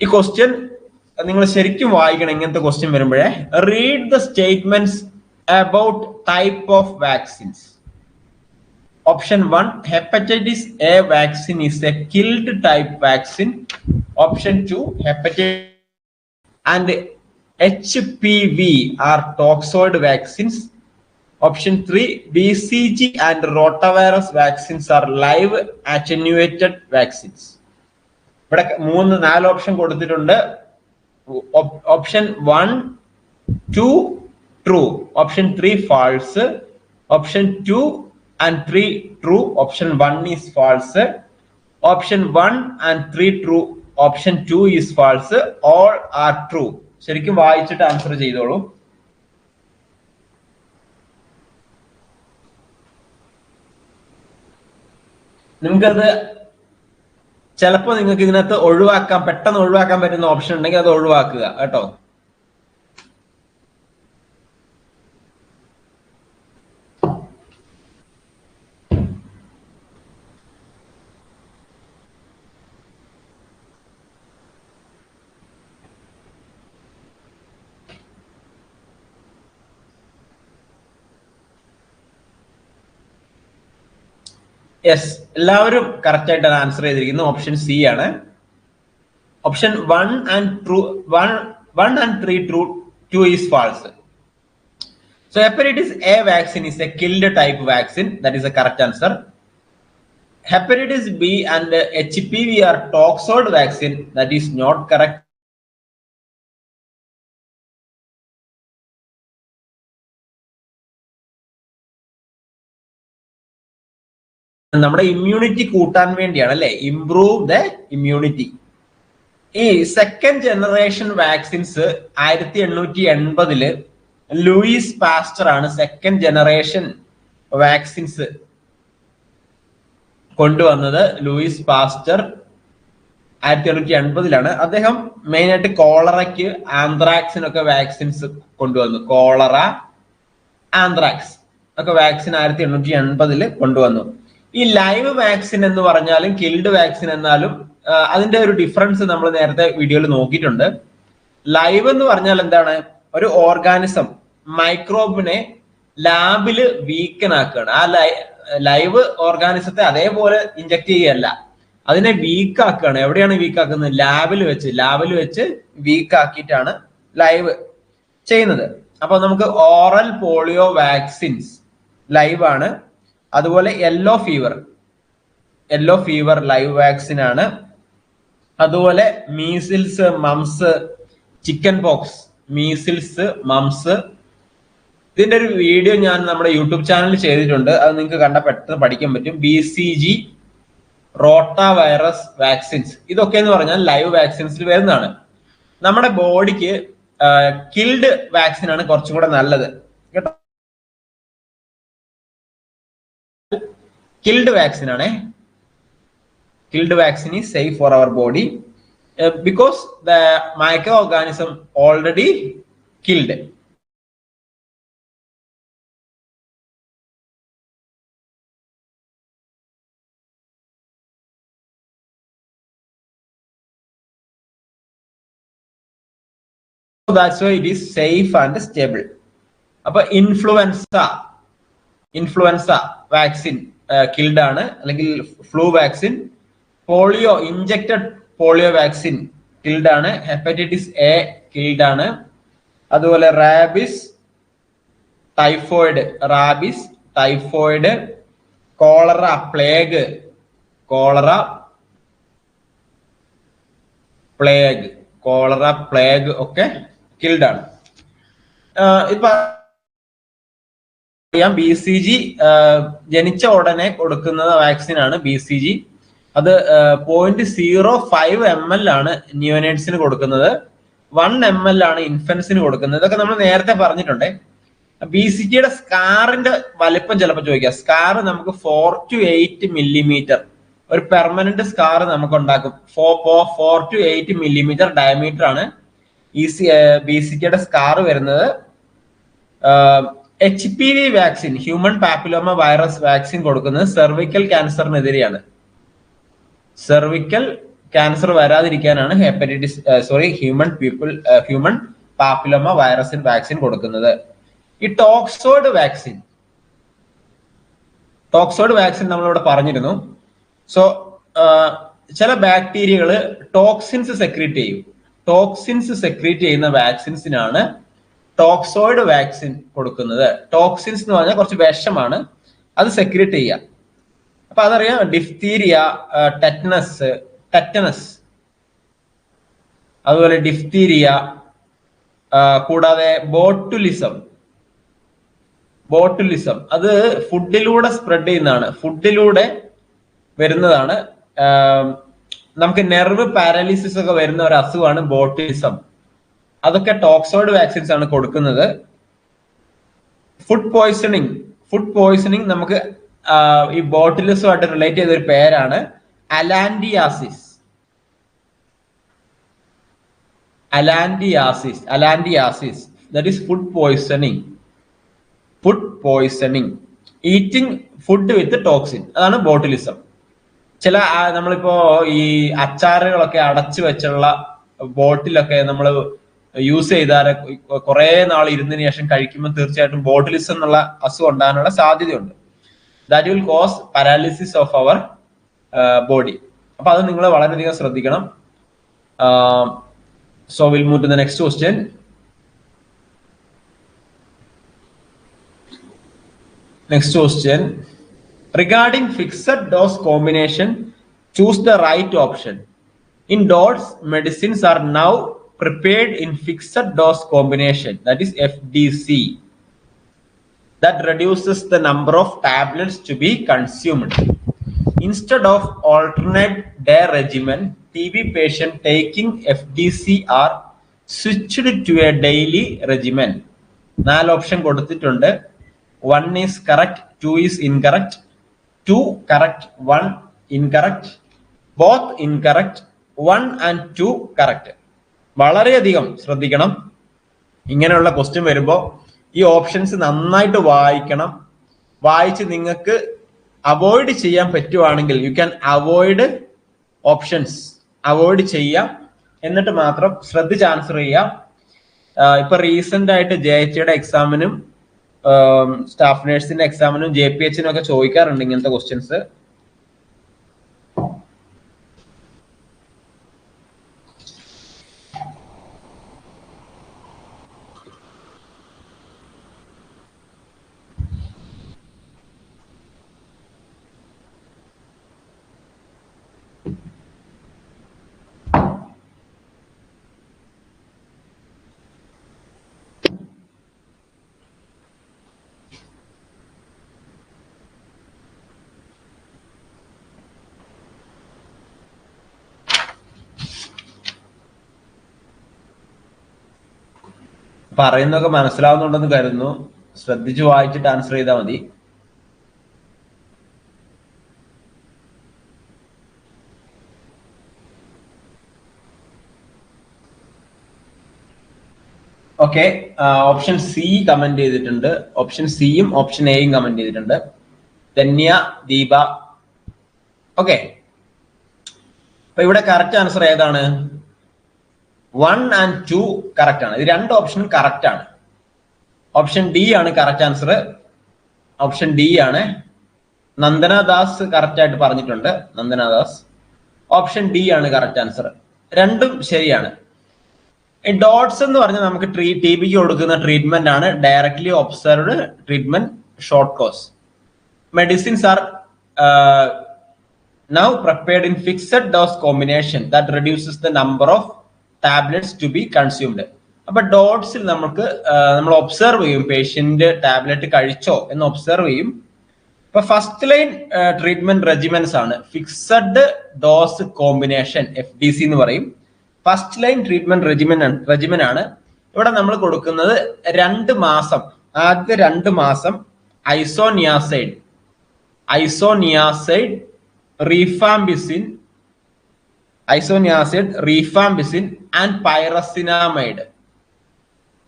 ഈ ക്വസ്റ്റ്യൻ നിങ്ങൾ ശരിക്കും വായിക്കണം ഇങ്ങനത്തെ ക്വസ്റ്റ്യൻ വരുമ്പോഴേ. Read the statements about type of vaccines option one hepatitis A vaccine is a killed type vaccine option two hepatitis and H P V are toxoid vaccines option three B C G and rotavirus vaccines are live attenuated vaccines ഇവിടെ മൂന്ന് നാല് option കൊടുത്തിട്ടുണ്ട്. Option one two true option three false option two and three true option one is false option one and three true option two is false all are true ശരിക്കും വായിച്ചിട്ട് answer ചെയ്തോളൂ. നിങ്ങൾക്കത് ചിലപ്പോൾ നിങ്ങൾക്ക് ഇതിനകത്ത് ഒഴിവാക്കാൻ പെട്ടെന്ന് ഒഴിവാക്കാൻ പറ്റുന്ന ഓപ്ഷൻ ഉണ്ടെങ്കിൽ അത് ഒഴിവാക്കുക കേട്ടോ. യെസ് എല്ലാവരും കറക്റ്റ് ആയിട്ടാണ് ആൻസർ ചെയ്തിരിക്കുന്നത് ഓപ്ഷൻ സി ആണ്. Option one and true one one and three true two is false so hepatitis A vaccine is a killed type vaccine that is a correct answer hepatitis B and H P V are toxoid vaccine that is not correct നമ്മുടെ immunity കൂട്ടാൻ വേണ്ടിയാണ് അല്ലെ improve the immunity ഈ second generation vaccines ആയിരത്തി എണ്ണൂറ്റി എൺപതിൽ Louis Pasteur ആണ് second generation vaccines കൊണ്ടുവന്നത്. ലൂയിസ് പാസ്റ്റർ ആയിരത്തി എണ്ണൂറ്റി എൺപതിലാണ് അദ്ദേഹം മെയിൻ ആയിട്ട് കോളറയ്ക്ക് ആന്ത്രാക്സിനൊക്കെ വാക്സിൻസ് കൊണ്ടുവന്നു. കോളറ ആന്ത്രാക്സ് ഒക്കെ വാക്സിൻ ആയിരത്തി എണ്ണൂറ്റി എൺപതിൽ കൊണ്ടുവന്നു. ഈ ലൈവ് വാക്സിൻ എന്ന് പറഞ്ഞാലും കിൽഡ് വാക്സിൻ എന്നാലും അതിന്റെ ഒരു ഡിഫറൻസ് നമ്മൾ നേരത്തെ വീഡിയോയിൽ നോക്കിയിട്ടുണ്ട്. ലൈവ് എന്ന് പറഞ്ഞാൽ എന്താണ്? ഒരു ഓർഗാനിസം മൈക്രോബിനെ ലാബിൽ വീക്കൻ ആക്കുകയാണ്. ആ ലൈവ് ഓർഗാനിസത്തെ അതേപോലെ ഇഞ്ചക്ട് ചെയ്യല്ല അതിനെ വീക്ക് ആക്കുകയാണ്. എവിടെയാണ് വീക്ക് ആക്കുന്നത്? ലാബിൽ വെച്ച് ലാബിൽ വെച്ച് വീക്ക് ആക്കിയിട്ടാണ് ലൈവ് ചെയ്യുന്നത്. അപ്പൊ നമുക്ക് ഓറൽ പോളിയോ വാക്സിൻസ് ലൈവ് ആണ്. അതുപോലെ yellow fever yellow fever live vaccine ആണ്. അതുപോലെ measles mumps chickenpox measles mumps ഇതിന്റെ ഒരു വീഡിയോ ഞാൻ നമ്മുടെ യൂട്യൂബ് ചാനലിൽ ചെയ്തിട്ടുണ്ട്. അത് നിങ്ങൾക്ക് കണ്ട പെട്ടെന്ന് പഠിക്കാൻ പറ്റും. B C G rotavirus vaccines ഇതൊക്കെ എന്ന് പറഞ്ഞാൽ ലൈവ് വാക്സിൻസിൽ വരുന്നതാണ്. നമ്മുടെ ബോഡിക്ക് കിൽഡ് വാക്സിൻ ആണ് കുറച്ചും കൂടെ നല്ലത്. കേട്ടോ? Killed vaccine ആണ് uh, because the microorganism already killed so that's why it is safe and stable അപ്പൊ ഇൻഫ്ലുവൻസ ഇൻഫ്ലുവൻസ വാക്സിൻ കിൽഡ് ആണ്. അല്ലെങ്കിൽ flu vaccine polio injected polio vaccine killed ആണ്. ഹെപ്പറ്റൈറ്റിസ് എ കിൽഡ് ആണ്. അതുപോലെ rabies typhoid rabies typhoid cholera plague cholera plague cholera plague ഒക്കെ killed ആണ്. ഇപ്പൊ അറിയാം. ബി സി ജി ജനിച്ച ഉടനെ കൊടുക്കുന്ന വാക്സിൻ ആണ് ബി സി ജി അത് point zero five M L ആണ് ന്യൂനേറ്റ്സിന് കൊടുക്കുന്നത്. വൺ എം എൽ ആണ് ഇൻഫൻസിന് കൊടുക്കുന്നത്. ഇതൊക്കെ നമ്മൾ നേരത്തെ പറഞ്ഞിട്ടുണ്ട്. ബി സി ജിയുടെ സ്കാറിന്റെ വലിപ്പം ചിലപ്പോൾ ചോദിക്കാം. സ്കാർ നമുക്ക് ഫോർ ടു എയ്റ്റ് മില്ലിമീറ്റർ ഒരു പെർമനന്റ് സ്കാർ നമുക്ക് ഉണ്ടാക്കും. Four four two eight millimetre diameter ആണ് ഈ ബി സി ജിയുടെ സ്കാർ വരുന്നത്. H P V vaccine human papilloma virus vaccine കൊടുക്കുന്നത് സെർവിക്കൽ ക്യാൻസറിനെതിരെയാണ് cervical cancer വരാതിരിക്കാനാണ് hepatitis sorry human people human papilloma വൈറസിൻ vaccine കൊടുക്കുന്നത്. ഈ ടോക്സോഡ് വാക്സിൻ ടോക്സോഡ് വാക്സിൻ നമ്മളിവിടെ പറഞ്ഞിരുന്നു. സോ ചില ബാക്ടീരിയകൾ ടോക്സിൻസ് സെക്രീറ്റ് ചെയ്യും. ടോക്സിൻസ് സെക്രീറ്റ് ചെയ്യുന്ന വാക്സിൻസിനാണ് ടോക്സോയിഡ് വാക്സിൻ കൊടുക്കുന്നത്. ടോക്സിൻസ് എന്ന് പറഞ്ഞാൽ കുറച്ച് വിഷമാണ്. അത് സെക്രിയേറ്റ് ചെയ്യുക അപ്പൊ അതറിയാം ഡിഫ്തീരിയ ടെറ്റനസ് ടെറ്റനസ് അതുപോലെ ഡിഫ്തീരിയ കൂടാതെ ബോട്ടുലിസം ബോട്ടുലിസം അത് ഫുഡിലൂടെ സ്പ്രെഡ് ചെയ്യുന്നതാണ്. ഫുഡിലൂടെ വരുന്നതാണ്. നമുക്ക് നെർവ് പാരാലിസിസ് ഒക്കെ വരുന്ന ഒരു അസുഖമാണ് ബോട്ടിലിസം അതൊക്കെ ടോക്സോയിഡ് വാക്സിൻസ് ആണ് കൊടുക്കുന്നത്. ഫുഡ് പോയ്സണിങ് ഫുഡ് പോയ്സണിങ് നമുക്ക് ഈ ബോട്ടിലിസമായിട്ട് റിലേറ്റ് ചെയ്ത ഒരു പേരാണ് അലാൻഡിയാസിസ്. അലാൻഡിയാസിസ് അലാൻഡിയാസിസ് that is food poisoning food poisoning eating food with toxin അതാണ് ബോട്ടിലിസം. ചില നമ്മളിപ്പോ ഈ അച്ചാറുകളൊക്കെ അടച്ചു വെച്ചുള്ള ബോട്ടിലൊക്കെ നമ്മൾ യൂസ് ചെയ്താൽ കുറെ നാൾ ഇരുന്നതിന് ശേഷം കഴിക്കുമ്പോൾ തീർച്ചയായിട്ടും ബോട്ടിലിസം എന്നുള്ള അസുഖം ഉണ്ടാകാനുള്ള സാധ്യതയുണ്ട്. That will cause paralysis of our body അപ്പൊ അത് നിങ്ങൾ വളരെയധികം ശ്രദ്ധിക്കണം. So will move to the next question next question regarding fixed dose combination choose the right option in DOTS medicines are now prepared in fixed dose combination that is FDC that reduces the number of tablets to be consumed. Instead of alternate day regimen, TB patient taking FDC are switched to a daily regimen. നാല് option കൊടുത്തിട്ടുണ്ട് one is correct two is incorrect two correct one incorrect both incorrect one and two correct വളരെയധികം ശ്രദ്ധിക്കണം. ഇങ്ങനെയുള്ള question വരുമ്പോൾ ഈ options നന്നായിട്ട് വായിക്കണം. വായിച്ച് നിങ്ങൾക്ക് അവോയ്ഡ് ചെയ്യാൻ പറ്റുവാണെങ്കിൽ you can avoid options avoid ചെയ്യാം. എന്നിട്ട് മാത്രം ശ്രദ്ധിച്ച് ആൻസർ ചെയ്യാം. ഇപ്പൊ റീസെന്റ് ആയിട്ട് ജെ എച്ച് യുടെ എക്സാമിനും സ്റ്റാഫ് നേഴ്സിന്റെ എക്സാമിനും ജെ പി എച്ചിനും ഒക്കെ ചോദിക്കാറുണ്ട് ഇങ്ങനത്തെ ക്വസ്റ്റ്യൻസ് പറയുന്നതൊക്കെ മനസ്സിലാവുന്നുണ്ടെന്ന് കരുതുന്നു. ശ്രദ്ധിച്ചു വായിച്ചിട്ട് ആൻസർ ചെയ്താൽ മതി. ഓക്കെ ഓപ്ഷൻ സി കമന്റ് ചെയ്തിട്ടുണ്ട്. ഓപ്ഷൻ സിയും ഓപ്ഷൻ എയും കമന്റ് ചെയ്തിട്ടുണ്ട്. ധന്യ ദീപ. ഓക്കെ അപ്പൊ ഇവിടെ കറക്റ്റ് ആൻസർ ഏതാണ്? വൺ ആൻഡ് ടു കറക്റ്റ് ആണ്. ഇത് രണ്ട് ഓപ്ഷനും കറക്റ്റ് ആണ്. ഓപ്ഷൻ ഡി ആണ് കറക്റ്റ് ആൻസർ ഓപ്ഷൻ ഡി ആണ്. നന്ദനദാസ് കറക്റ്റ് ആയിട്ട് പറഞ്ഞിട്ടുണ്ട്. നന്ദനദാസ്. ഓപ്ഷൻ ഡി ആണ് കറക്റ്റ് ആൻസർ രണ്ടും ശരിയാണ്. ഈ ഡോട്ട്സ് എന്ന് പറഞ്ഞാൽ നമുക്ക് ട്രീ ടി ബിക്ക് കൊടുക്കുന്ന ട്രീറ്റ്മെന്റ് ആണ് directly observed treatment short course medicines are now prepared in fixed dose combination that reduces the number of tablets to be consumed അപ്പൊ ഡോട്ട്സിൽ നമുക്ക് നമ്മൾ ഒബ്സർവ് ചെയ്യും പേഷ്യന്റ് ടാബ്ലറ്റ് കഴിച്ചോ എന്ന് ഒബ്സർവ് ചെയ്യും. ഇപ്പൊ ഫസ്റ്റ് ലൈൻ ട്രീറ്റ്മെന്റ് റെജിമെന്റ്സ് ആണ്. Fixed dose combination F D C എന്ന് പറയും. First line treatment regimen regimen ആണ്. ഇവിടെ നമ്മൾ കൊടുക്കുന്നത് രണ്ട് മാസം ആദ്യത്തെ രണ്ട് മാസം ഐസോനിയാസൈഡ് ഐസോനിയാസൈഡ് റീഫാംബിസിൻ ഐസോനിയാസിഡ് റീഫാംബിസിൻ ആൻഡ് പൈറസിനാമൈഡ്.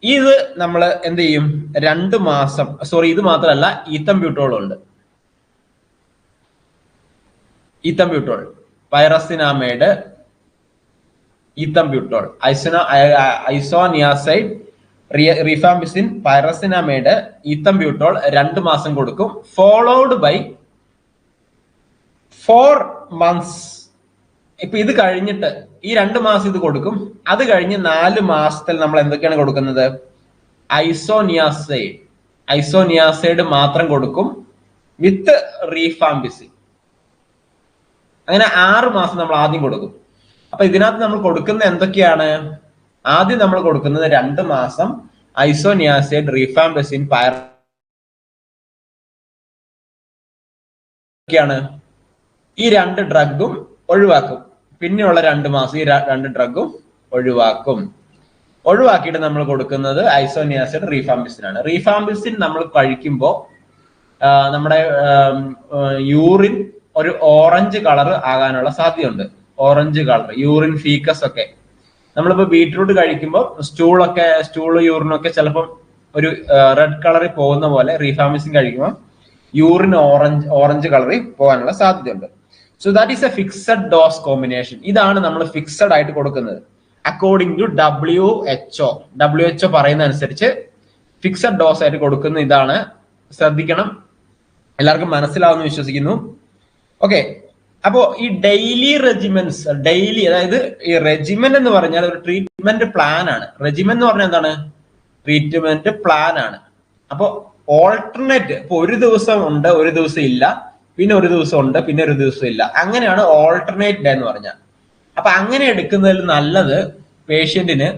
ഇത് നമ്മൾ എന്ത് ചെയ്യും? രണ്ട് മാസം സോറി ഇത് മാത്രമല്ല ഈത്തംബ്യൂട്ടോളും ഉണ്ട് ഈത്തംബ്യൂട്ടോൾ പൈറസിനാമൈഡ് ഈത്തംബ്യൂട്ടോൾ ഐസോന ഐസോനിയാസൈഡ് റീഫാംബിസിൻ പൈറസിനാമൈഡ് ഈത്തംബ്യൂട്ടോൾ രണ്ട് മാസം കൊടുക്കും ഫോളോഡ് ബൈ ഫോർ മന്ത്സ് ഇപ്പൊ ഇത് കഴിഞ്ഞിട്ട് ഈ രണ്ട് മാസം ഇത് കൊടുക്കും. അത് കഴിഞ്ഞ് നാല് മാസത്തിൽ നമ്മൾ എന്തൊക്കെയാണ് കൊടുക്കുന്നത്? ഐസോനിയാസൈഡ് ഐസോനിയാസൈഡ് മാത്രം കൊടുക്കും വിത്ത് റീഫാംബിസിൻ അങ്ങനെ ആറ് മാസം നമ്മൾ ആദ്യം കൊടുക്കും. അപ്പൊ ഇതിനകത്ത് നമ്മൾ കൊടുക്കുന്ന എന്തൊക്കെയാണ്? ആദ്യം നമ്മൾ കൊടുക്കുന്നത് രണ്ട് മാസം ഐസോനിയാസൈഡ് റീഫാംബിസിൻ പയർ ഈ രണ്ട് ഡ്രഗും ഒഴിവാക്കും. പിന്നെയുള്ള രണ്ട് മാസം ഈ രണ്ട് ഡ്രഗും ഒഴിവാക്കും. ഒഴിവാക്കിയിട്ട് നമ്മൾ കൊടുക്കുന്നത് ഐസോനിയാസിഡ് റീഫാംബിസിൻ ആണ്. റീഫാംബിസിൻ നമ്മൾ കഴിക്കുമ്പോൾ നമ്മുടെ യൂറിൻ ഒരു ഓറഞ്ച് കളർ ആകാനുള്ള സാധ്യതയുണ്ട്. ഓറഞ്ച് കളർ യൂറിൻ ഫീക്കസ് ഒക്കെ. നമ്മളിപ്പോൾ ബീട്രൂട്ട് കഴിക്കുമ്പോൾ സ്റ്റൂളൊക്കെ സ്റ്റൂൾ യൂറിനൊക്കെ ചിലപ്പം ഒരു റെഡ് കളറിൽ പോകുന്ന പോലെ റീഫാമിസിൻ കഴിക്കുമ്പോൾ യൂറിൻ ഓറഞ്ച് ഓറഞ്ച് കളറിൽ പോകാനുള്ള സാധ്യതയുണ്ട്. So that is a fixed dose combination ഇതാണ് നമ്മൾ ഫിക്സഡ് ആയിട്ട് കൊടുക്കുന്നത്. According to W H O W H O പറയുന്ന അനുസരിച്ച് ഫിക്സഡ് ഡോസ് ആയിട്ട് കൊടുക്കുന്ന ഇതാണ്. ശ്രദ്ധിക്കണം. എല്ലാവർക്കും മനസ്സിലാവുമെന്ന് വിശ്വസിക്കുന്നു. ഓക്കെ അപ്പോ ഈ ഡെയിലി റെജിമെന്റ്സ് ഡെയിലി അതായത് ഈ റെജിമെന്റ് എന്ന് പറഞ്ഞാൽ ഒരു ട്രീറ്റ്മെന്റ് പ്ലാൻ ആണ്. റെജിമെന്റ് എന്ന് പറഞ്ഞാൽ എന്താണ്? ട്രീറ്റ്മെന്റ് പ്ലാൻ ആണ്. അപ്പോ ഓൾട്ടർനേറ്റ് ഇപ്പൊ ഒരു ദിവസം ഉണ്ട് ഒരു ദിവസം ഇല്ല. പിന്നെ ഒരു ദിവസം ഉണ്ട് പിന്നെ ഒരു ദിവസം ഇല്ല. അങ്ങനെയാണ് ഓൾട്ടർനേറ്റ് ഡേ എന്ന് പറഞ്ഞാൽ. അപ്പൊ അങ്ങനെ എടുക്കുന്നതിൽ നല്ലത് പേഷ്യന്റിന്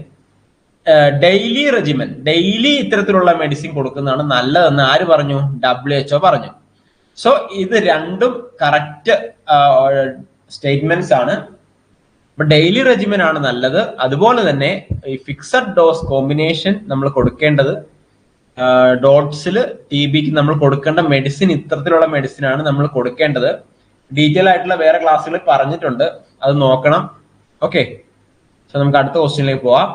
ഡെയിലി റെജിമെൻ ഡെയിലി ഇത്തരത്തിലുള്ള മെഡിസിൻ കൊടുക്കുന്നതാണ് നല്ലതെന്ന് ആര് പറഞ്ഞു? ഡബ്ല്യു എച്ച്ഒ പറഞ്ഞു. സോ ഇത് രണ്ടും കറക്റ്റ് സ്റ്റേറ്റ്മെന്റ്സ് ആണ്. ഡെയിലി റെജിമെൻ ആണ് നല്ലത്. അതുപോലെ തന്നെ ഈ ഫിക്സഡ് ഡോസ് കോമ്പിനേഷൻ നമ്മൾ കൊടുക്കേണ്ടത് ഡോട്ട്സിൽ ടി ബിക്ക് നമ്മൾ കൊടുക്കേണ്ട മെഡിസിൻ ഇത്തരത്തിലുള്ള മെഡിസിൻ ആണ് നമ്മൾ കൊടുക്കേണ്ടത്. ഡീറ്റെയിൽ ആയിട്ടുള്ള വേറെ ക്ലാസ്സുകളിൽ പറഞ്ഞിട്ടുണ്ട്. അത് നോക്കണം. ഓക്കെ നമുക്ക് അടുത്ത ക്വസ്റ്റ്യനിലേക്ക് പോവാം.